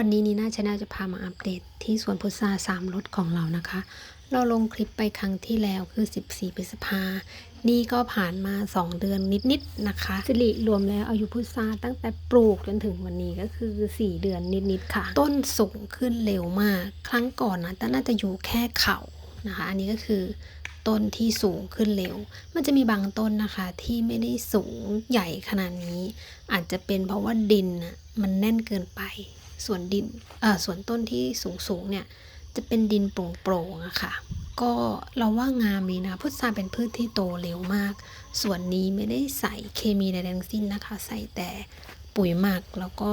วันนี้นีน่าชาแนลจะพามาอัปเดตที่สวนพุทราสามรสของเรานะคะ เราลงคลิปไปครั้งที่แล้วคือ 14พฤษภา นี่ก็ผ่านมา 2 เดือนนิดๆนะคะ สิริรวมแล้วอายุพุทราตั้งแต่ปลูกจนถึงวันนี้ก็คือ 4 เดือนนิดๆค่ะ ต้นสูงขึ้นเร็วมาก ครั้งก่อนนะแต่น่าจะอยู่แค่เข่านะคะ อันนี้ก็คือต้นที่สูงขึ้นเร็ว มันจะมีบางต้นนะคะที่ไม่ได้สูงใหญ่ขนาดนี้ อาจจะเป็นเพราะว่าดินน่ะมันแน่นเกินไป ส่วนดินเอ่อส่วนต้นที่สูงสูงๆเนี่ยจะเป็นดินโปร่งๆอะค่ะ ก็เราว่างามีนะพุทราเป็นพืชที่โตเร็วมาก ส่วนนี้ไม่ได้ใส่เคมีใดทั้งสิ้นนะคะ ใส่แต่ปุ๋ยหมักแล้วก็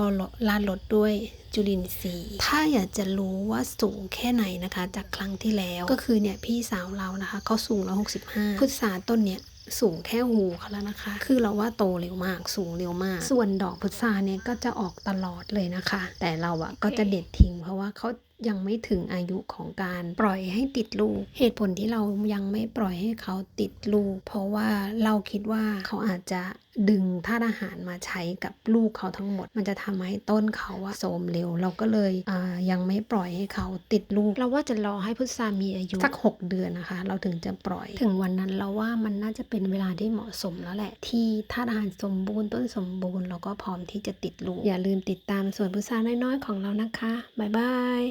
ลาดรดด้วยจุลินทรีย์ ถ้าอยากจะรู้ว่าสูงแค่ไหนนะคะ จากครั้งที่แล้วก็คือเนี่ยพี่สาวเรานะคะเขาสูงร้อยหกสิบห้าพุทราต้นเนี่ย สูงแค่หูเขาแล้วนะคะ คือเราว่าโตเร็วมาก สูงเร็วมาก ส่วนดอกพุทราเนี่ยก็จะออกตลอดเลยนะคะ แต่เราอะก็จะเด็ดทิ้งเพราะว่าเขายังไม่ถึงอายุของการปล่อยให้ติดลูก เหตุผลที่เรายังไม่ปล่อยให้เขาติดลูก เพราะว่าเราคิดว่าเขาอาจจะดึงธาตุอาหารมาใช้กับลูกเขาทั้งหมด มันจะทำให้ต้นเขาอะโทมเร็ว เราก็เลยยังไม่ปล่อยให้เขาติดลูก เราว่าจะรอให้พุทรามีอายุสัก 6 เดือนนะคะ เราถึงจะปล่อย ถึงวันนั้นเราว่ามันน่าจะเป็นเวลาที่เหมาะสมแล้วแหละ ที่ธาตุอาหารสมบูรณ์ต้นสมบูรณ์แล้วก็พร้อมที่จะติดลูก อย่าลืมติดตามส่วนพุทราน้อยๆของเรานะคะบ๊ายบาย